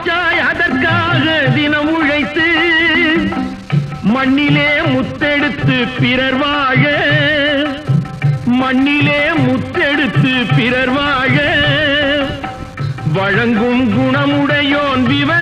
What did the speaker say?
முழு அதற்காக தினம் உழைத்து மண்ணிலே முத்தெடுத்து பிறர் வாழ மண்ணிலே முத்தெடுத்து பிறர் வாழ வழங்கும் குணமுடையோன் விவ